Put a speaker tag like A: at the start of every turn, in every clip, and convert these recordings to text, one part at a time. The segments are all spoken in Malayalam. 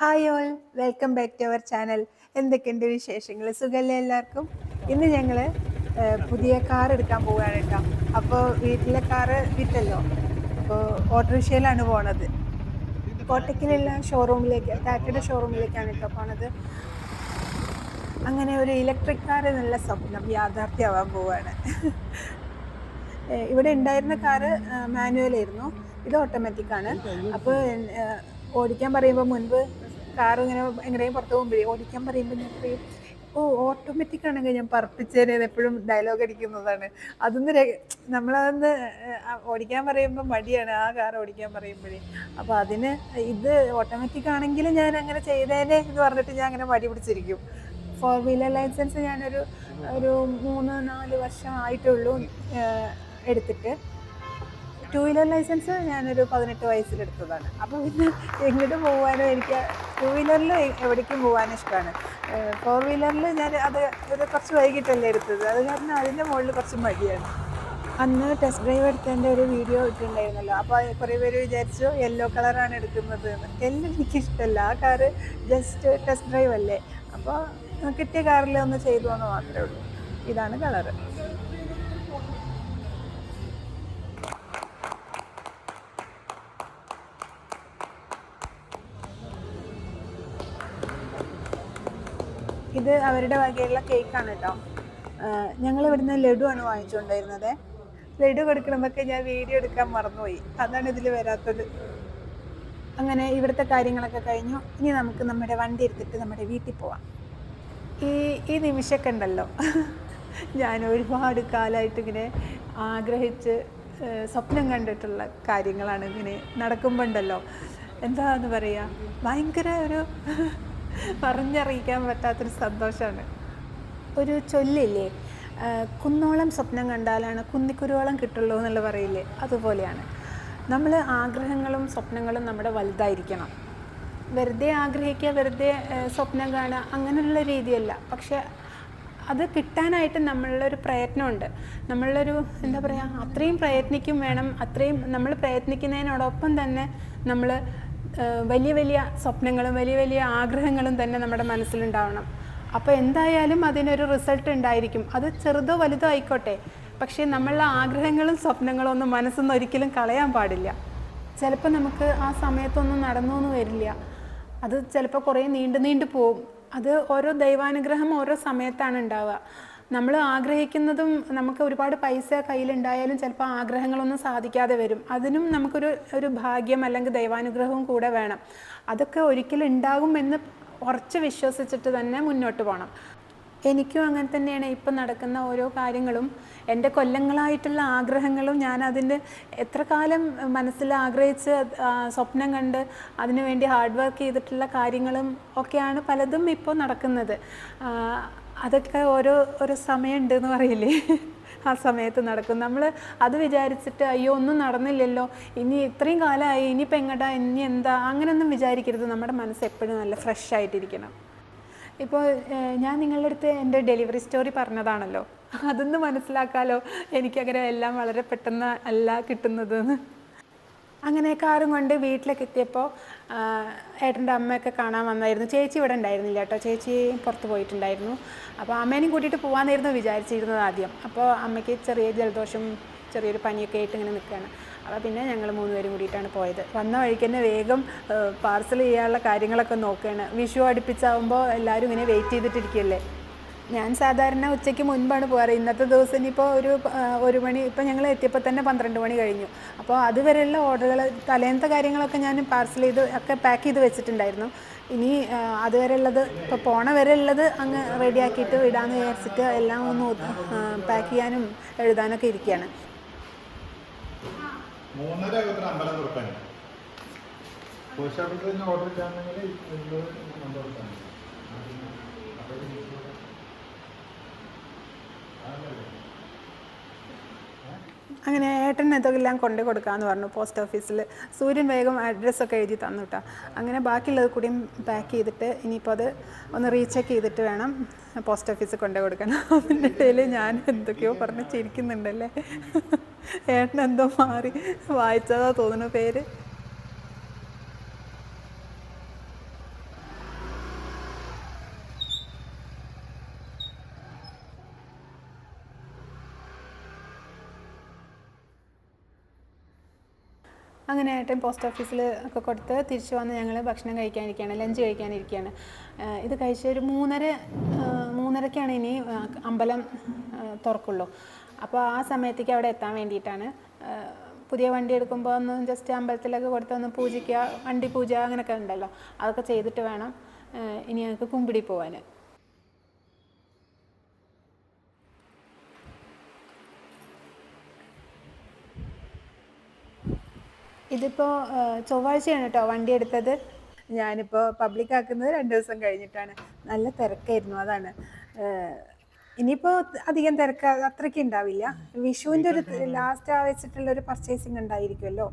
A: Hi all welcome back to our channel എന്തൊക്കെയുണ്ട് വിശേഷങ്ങൾ സുഖമല്ലേ എല്ലാവർക്കും? ഇന്ന് ഞങ്ങൾ പുതിയ കാർ എടുക്കാൻ പോവുകയാണ് കേട്ടോ. അപ്പോൾ വീട്ടിലെ കാറ് വിറ്റല്ലോ അപ്പോൾ ഓട്ടോറിക്ഷയിലാണ് പോണത്. കോട്ടയ്ക്കിലുള്ള ഷോറൂമിലേക്ക് ടാറ്റയുടെ ഷോറൂമിലേക്കാണ് കേട്ടോ പോണത്. അങ്ങനെ ഒരു ഇലക്ട്രിക് കാർ എന്നുള്ള സ്വപ്നം യാഥാർത്ഥ്യമാവാൻ പോവുകയാണ്. ഇവിടെ ഉണ്ടായിരുന്ന കാറ് മാനുവൽ ആയിരുന്നു. ഇത് ഓട്ടോമാറ്റിക്കാണ് അപ്പോൾ ഓടിക്കാൻ പറയുമ്പോൾ മുൻപ് കാർ ഇങ്ങനെ എങ്ങനെയും പുറത്ത് പോകുമ്പോഴേ ഓടിക്കാൻ പറയുമ്പോൾ ഞാൻ പറയും ഓ ഓട്ടോമാറ്റിക് ആണെങ്കിൽ ഞാൻ പറപ്പിച്ചേനെ എപ്പോഴും ഡയലോഗ് അടിക്കുന്നതാണ്. അതൊന്ന് നമ്മളതൊന്ന് ഓടിക്കാൻ പറയുമ്പോൾ മടിയാണ് ആ കാർ ഓടിക്കാൻ പറയുമ്പോഴേ. അപ്പോൾ അതിന് ഇത് ഓട്ടോമാറ്റിക് ആണെങ്കിൽ ഞാൻ അങ്ങനെ ചെയ്തേനെ എന്ന് പറഞ്ഞിട്ട് ഞാൻ അങ്ങനെ മടി പിടിച്ചിരിക്കും. ഫോർ വീലർ ലൈസൻസ് ഞാനൊരു ഒരു മൂന്ന് നാല് വർഷം ആയിട്ടുള്ളൂ എടുത്തിട്ട്. ടു വീലർ ലൈസൻസ് ഞാനൊരു പതിനെട്ട് വയസ്സിലെടുത്തതാണ്. അപ്പോൾ പിന്നെ എങ്ങോട്ട് പോകാനും എനിക്ക് ടു വീലറിൽ എവിടേക്കും പോകാൻ ഇഷ്ടമാണ് ഫോർ വീലറിൽ ഞാൻ അത് ഒരു കുറച്ച് വൈകിട്ടല്ലേ എടുത്തത്. അത് കാരണം അതിന്റെ മുകളിൽ കുറച്ച് മടിയാണ്. അന്ന് ടെസ്റ്റ് ഡ്രൈവ് എടുത്തതിന്റെ ഒരു വീഡിയോ ഇട്ടിട്ടുണ്ടായിരുന്നല്ലോ. അപ്പോൾ കുറേ പേര് വിചാരിച്ചു യെല്ലോ കളറാണ് എടുക്കുന്നത്. എന്ന് എല്ലാം എനിക്കിഷ്ടമല്ല ആ കാറ് ജസ്റ്റ് ടെസ്റ്റ് ഡ്രൈവ് അല്ലേ. അപ്പോൾ കിട്ടിയ കാറിൽ ഒന്ന് ചെയ്തു എന്ന് മാത്രമേ ഉള്ളൂ. ഇതാണ് കളറ്. ഇത് അവരുടെ വകയുള്ള കേക്കാണ് കേട്ടോ ഞങ്ങൾ ഇവിടുന്ന് ലഡു ആണ് വാങ്ങിച്ചുകൊണ്ടായിരുന്നത് ലഡു കൊടുക്കണമെന്നൊക്കെ ഞാൻ വീഡിയോ എടുക്കാൻ മറന്നുപോയി. അതാണ് ഇതിൽ വരാത്തത്. അങ്ങനെ ഇവിടുത്തെ കാര്യങ്ങളൊക്കെ കഴിഞ്ഞു. ഇനി നമുക്ക് നമ്മുടെ വണ്ടി എടുത്തിട്ട് നമ്മുടെ വീട്ടിൽ പോവാം. ഈ ഈ നിമിഷമൊക്കെ ഉണ്ടല്ലോ. ഞാൻ ഒരുപാട് കാലമായിട്ട് ഇങ്ങനെ ആഗ്രഹിച്ച് സ്വപ്നം കണ്ടിട്ടുള്ള കാര്യങ്ങളാണ് ഇങ്ങനെ നടക്കുമ്പോണ്ടല്ലോ എന്താന്ന് പറയുക ഭയങ്കര ഒരു പറഞ്ഞറിയിക്കാൻ പറ്റാത്തൊരു സന്തോഷമാണ്. ഒരു ചൊല്ലില്ലേ? കുന്നോളം സ്വപ്നം കണ്ടാലാണ് കുന്നിക്കുരുവോളം കിട്ടുള്ളൂ എന്നുള്ള പറയില്ലേ? അതുപോലെയാണ്. നമ്മൾ ആഗ്രഹങ്ങളും സ്വപ്നങ്ങളും നമ്മുടെ വലുതായിരിക്കണം. വെറുതെ ആഗ്രഹിക്കുക വെറുതെ സ്വപ്നം കാണുക അങ്ങനെയുള്ള രീതിയല്ല. പക്ഷെ അത് കിട്ടാനായിട്ട് നമ്മളിലൊരു പ്രയത്നമുണ്ട്. നമ്മളിലൊരു എന്താ പറയുക അത്രയും പ്രയത്നിക്കും വേണം. അത്രയും നമ്മൾ പ്രയത്നിക്കുന്നതിനോടൊപ്പം തന്നെ നമ്മൾ വലിയ വലിയ സ്വപ്നങ്ങളും വലിയ വലിയ ആഗ്രഹങ്ങളും തന്നെ നമ്മുടെ മനസ്സിലുണ്ടാവണം. അപ്പോൾ എന്തായാലും അതിനൊരു റിസൾട്ട് ഉണ്ടായിരിക്കും. അത് ചെറുതോ വലുതോ ആയിക്കോട്ടെ. പക്ഷേ നമ്മളുടെ ആഗ്രഹങ്ങളും സ്വപ്നങ്ങളും ഒന്നും മനസ്സൊന്നും ഒരിക്കലും കളയാൻ പാടില്ല. ചിലപ്പോൾ നമുക്ക് ആ സമയത്തൊന്നും നടന്നു എന്ന് വരില്ല. അത് ചിലപ്പോൾ കുറേ നീണ്ടു നീണ്ടു പോവും. അത് ഓരോ ദൈവാനുഗ്രഹം ഓരോ സമയത്താണ് ഉണ്ടാവുക. നമ്മൾ ആഗ്രഹിക്കുന്നതും നമുക്ക് ഒരുപാട് പൈസ കയ്യിലുണ്ടായാലും ചിലപ്പോൾ ആഗ്രഹങ്ങളൊന്നും സാധിക്കാതെ വരും. അതിനും നമുക്കൊരു ഒരു ഭാഗ്യം അല്ലെങ്കിൽ ദൈവാനുഗ്രഹവും കൂടെ വേണം. അതൊക്കെ ഒരിക്കലും ഉണ്ടാകും എന്ന് ഉറച്ച് വിശ്വസിച്ചിട്ട് തന്നെ മുന്നോട്ട് പോകണം എനിക്കും അങ്ങനെ തന്നെയാണ് ഇപ്പം നടക്കുന്ന ഓരോ കാര്യങ്ങളും. എന്റെ കൊല്ലങ്ങളായിട്ടുള്ള ആഗ്രഹങ്ങളും ഞാൻ അതിന്റെ എത്ര കാലം മനസ്സിൽ ആഗ്രഹിച്ച് സ്വപ്നം കണ്ട് അതിനുവേണ്ടി ഹാർഡ് വർക്ക് ചെയ്തിട്ടുള്ള കാര്യങ്ങളും ഒക്കെയാണ് പലതും ഇപ്പോൾ നടക്കുന്നത്. അതൊക്കെ ഓരോ ഒരു സമയമുണ്ട് എന്ന് പറയില്ലേ? ആ സമയത്ത് നടക്കും. നമ്മൾ അത് വിചാരിച്ചിട്ട് അയ്യോ ഒന്നും നടന്നില്ലല്ലോ. ഇനി ഇത്രയും കാലമായി ഇനിയിപ്പോൾ എങ്ങടാ ഇനി എന്താ? അങ്ങനെയൊന്നും വിചാരിക്കരുത്. നമ്മുടെ മനസ്സ് എപ്പോഴും നല്ല ഫ്രഷ് ആയിട്ടിരിക്കണം. ഇപ്പോൾ ഞാൻ നിങ്ങളുടെ അടുത്ത് എന്റെ ഡെലിവറി സ്റ്റോറി പറഞ്ഞതാണല്ലോ. അതൊന്ന് മനസ്സിലാക്കാലോ? എനിക്കങ്ങനെ എല്ലാം വളരെ പെട്ടെന്ന് അല്ല കിട്ടുന്നത് അങ്ങനെ കാറും കൊണ്ട് വീട്ടിലേക്ക് എത്തിയപ്പോൾ ഏട്ടന്റെ അമ്മയൊക്കെ കാണാൻ വന്നായിരുന്നു. ചേച്ചി ഇവിടെ ഉണ്ടായിരുന്നില്ല കേട്ടോ. ചേച്ചി പുറത്ത് പോയിട്ടുണ്ടായിരുന്നു. അപ്പോൾ അമ്മേനെയും കൂട്ടിയിട്ട് പോകാമെന്നായിരുന്നു വിചാരിച്ചിരുന്നത് ആദ്യം. അപ്പോൾ അമ്മയ്ക്ക് ചെറിയ ജലദോഷം ചെറിയൊരു പനിയൊക്കെ ആയിട്ട് ഇങ്ങനെ നിൽക്കുകയാണ് അപ്പോൾ പിന്നെ ഞങ്ങൾ മൂന്നുപേരും കൂടിയിട്ടാണ് പോയത്. വന്ന വഴിക്ക് തന്നെ വേഗം പാർസൽ ചെയ്യാനുള്ള കാര്യങ്ങളൊക്കെ നോക്കുകയാണ് വിഷു അടുപ്പിച്ചാവുമ്പോൾ എല്ലാവരും ഇങ്ങനെ വെയിറ്റ് ചെയ്തിട്ടിരിക്കുകയല്ലേ ഞാൻ സാധാരണ ഉച്ചയ്ക്ക് മുൻപാണ് പോകാറ്. ഇന്നത്തെ ദിവസം ഇനിയിപ്പോൾ ഒരു ഒരു മണി ഇപ്പം ഞങ്ങൾ എത്തിയപ്പോൾ തന്നെ പന്ത്രണ്ട് മണി കഴിഞ്ഞു. അപ്പോൾ അതുവരെയുള്ള ഓർഡറുകൾ തലേന്നത്തെ കാര്യങ്ങളൊക്കെ ഞാൻ പാർസൽ ചെയ്ത് ഒക്കെ പാക്ക് ചെയ്ത് വെച്ചിട്ടുണ്ടായിരുന്നു. ഇനി അതുവരെ അതുവരെയുള്ളത് ഇപ്പോൾ പോണ വരെ ഉള്ളത് അങ്ങ് റെഡിയാക്കിയിട്ട് വിടാമെന്ന് വിചാരിച്ചിട്ട് എല്ലാം ഒന്ന് പാക്ക് ചെയ്യാനും എഴുതാനൊക്കെ ഇരിക്കുകയാണ്
B: ഓർഡർ ഇട്ടാണെങ്കിൽ
A: അങ്ങനെ ഏട്ടൻ ഇതെല്ലാം കൊണ്ടു കൊടുക്കാമെന്ന് പറഞ്ഞു പോസ്റ്റ് ഓഫീസിൽ. സൂര്യൻ വേഗം അഡ്രസ്സൊക്കെ എഴുതി തന്നു കേട്ടോ അങ്ങനെ ബാക്കിയുള്ളത് കൂടിയും പാക്ക് ചെയ്തിട്ട് ഇനിയിപ്പോൾ അത് ഒന്ന് റീചെക്ക് ചെയ്തിട്ട് വേണം പോസ്റ്റ് ഓഫീസിൽ കൊണ്ടു കൊടുക്കണം അതിന്റെ ഇടയിൽ ഞാൻ എന്തൊക്കെയോ പറഞ്ഞ് ചിരിക്കുന്നുണ്ടല്ലേ? ഏട്ടൻ എന്തോ മാറി. വായിച്ചതാ തോന്നുന്നു പേര്. അങ്ങനെ ഏട്ടൻ പോസ്റ്റ് ഓഫീസിൽ ഒക്കെ കൊടുത്ത് തിരിച്ചു വന്ന് ഞങ്ങൾ ഭക്ഷണം കഴിക്കാനിരിക്കുകയാണ് ലഞ്ച് കഴിക്കാനിരിക്കുകയാണ്. ഇത് കഴിച്ച ഒരു മൂന്നര മൂന്നരക്കാണ് ഇനി അമ്പലം തുറക്കുള്ളൂ. അപ്പോൾ ആ സമയത്തേക്ക് അവിടെ എത്താൻ വേണ്ടിയിട്ടാണ്. പുതിയ വണ്ടി എടുക്കുമ്പോൾ ഒന്ന് ജസ്റ്റ് അമ്പലത്തിലൊക്കെ കൊടുത്ത് ഒന്ന് പൂജിക്കുക വണ്ടി പൂജ അങ്ങനെയൊക്കെ ഉണ്ടല്ലോ. അതൊക്കെ ചെയ്തിട്ട് വേണം ഇനി ഞങ്ങൾക്ക് കുമ്പിടി പോവാൻ ഇതിപ്പോൾ ചൊവ്വാഴ്ചയാണ് കേട്ടോ വണ്ടി എടുത്തത്. ഞാനിപ്പോൾ പബ്ലിക് ആക്കുന്നത് രണ്ട് ദിവസം കഴിഞ്ഞിട്ടാണ്. നല്ല തിരക്കായിരുന്നു അതാണ്. ഇനിയിപ്പോൾ അധികം തിരക്ക് അത്രയ്ക്ക് ഉണ്ടാവില്ല. വിഷുവിന്റെ ഒരു ലാസ്റ്റ് വെച്ചിട്ടുള്ള ഒരു പർച്ചേസിങ് ഉണ്ടായിരിക്കുമല്ലോ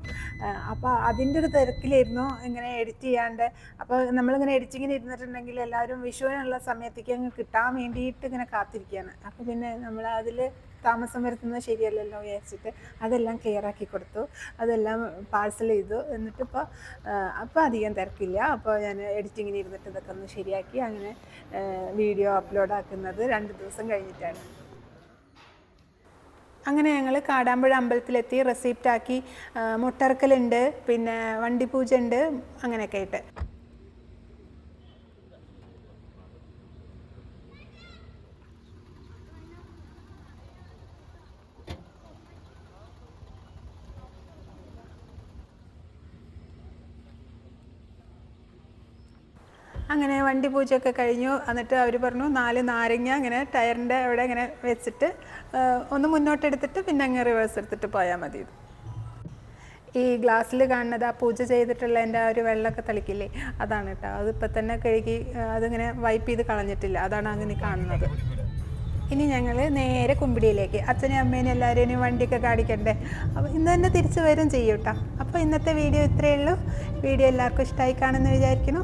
A: അപ്പോൾ അതിന്റെ ഒരു തിരക്കിലായിരുന്നു ഇങ്ങനെ എഡിറ്റ് ചെയ്യാണ്ട്. അപ്പോൾ നമ്മളിങ്ങനെ എഡിറ്റിങ്ങിന് ഇരുന്നിട്ടുണ്ടെങ്കിൽ എല്ലാവരും വിഷുവിനുള്ള സമയത്തേക്ക് അങ്ങ് കിട്ടാൻ വേണ്ടിയിട്ട് ഇങ്ങനെ കാത്തിരിക്കുകയാണ്. അപ്പോൾ പിന്നെ നമ്മൾ അതിൽ താമസം വരുത്തുന്നത് ശരിയല്ലല്ലോ വിചാരിച്ചിട്ട് അതെല്ലാം ക്ലിയർ ആക്കി കൊടുത്തു. അതെല്ലാം പാഴ്സൽ ചെയ്തു. എന്നിട്ടിപ്പോൾ അപ്പോൾ അധികം തിരക്കില്ല. അപ്പോൾ ഞാൻ എഡിറ്റിങ്ങിന് ഇരുന്നിട്ട് ഇതൊക്കെ ഒന്ന് ശരിയാക്കി അങ്ങനെ വീഡിയോ അപ്ലോഡ് ആക്കുന്നത് രണ്ട് ദിവസം കഴിഞ്ഞിട്ടാണ്. അങ്ങനെ ഞങ്ങൾ കാടാമ്പുഴ അമ്പലത്തിലെത്തി റെസിപ്റ്റാക്കി മുട്ടറക്കലുണ്ട് പിന്നെ വണ്ടിപ്പൂജ ഉണ്ട് അങ്ങനെയൊക്കെ ആയിട്ട്. അങ്ങനെ വണ്ടി പൂജയൊക്കെ കഴിഞ്ഞു. എന്നിട്ട് അവർ പറഞ്ഞു നാല് നാരങ്ങ അങ്ങനെ ടയറിന്റെ അവിടെ ഇങ്ങനെ വെച്ചിട്ട് ഒന്ന് മുന്നോട്ടെടുത്തിട്ട് പിന്നെ അങ്ങ് റിവേഴ്സ് എടുത്തിട്ട് പോയാൽ മതി. ഈ ഗ്ലാസ്സിൽ കാണുന്നത് ആ പൂജ ചെയ്തിട്ടുള്ള എന്റെ ആ ഒരു വെള്ളമൊക്കെ തളിക്കില്ലേ? അതാണ് കേട്ടോ. അതിപ്പോൾ തന്നെ കഴുകി അതിങ്ങനെ വൈപ്പ് ചെയ്ത് കളഞ്ഞിട്ടില്ല. അതാണ് അങ്ങനെ കാണുന്നത്. ഇനി ഞങ്ങൾ നേരെ കുമ്പിടിയിലേക്ക്. അച്ഛനെയും അമ്മേനെയും എല്ലാവരെയും വണ്ടിയൊക്കെ കാണിക്കണ്ടേ? അപ്പോൾ ഇന്ന് തന്നെ തിരിച്ചു വരും ചെയ്യൂട്ടോ അപ്പോൾ ഇന്നത്തെ വീഡിയോ ഇത്രയേ ഉള്ളൂ. വീഡിയോ എല്ലാവർക്കും ഇഷ്ടമായി കാണുമെന്ന് വിചാരിക്കുന്നു.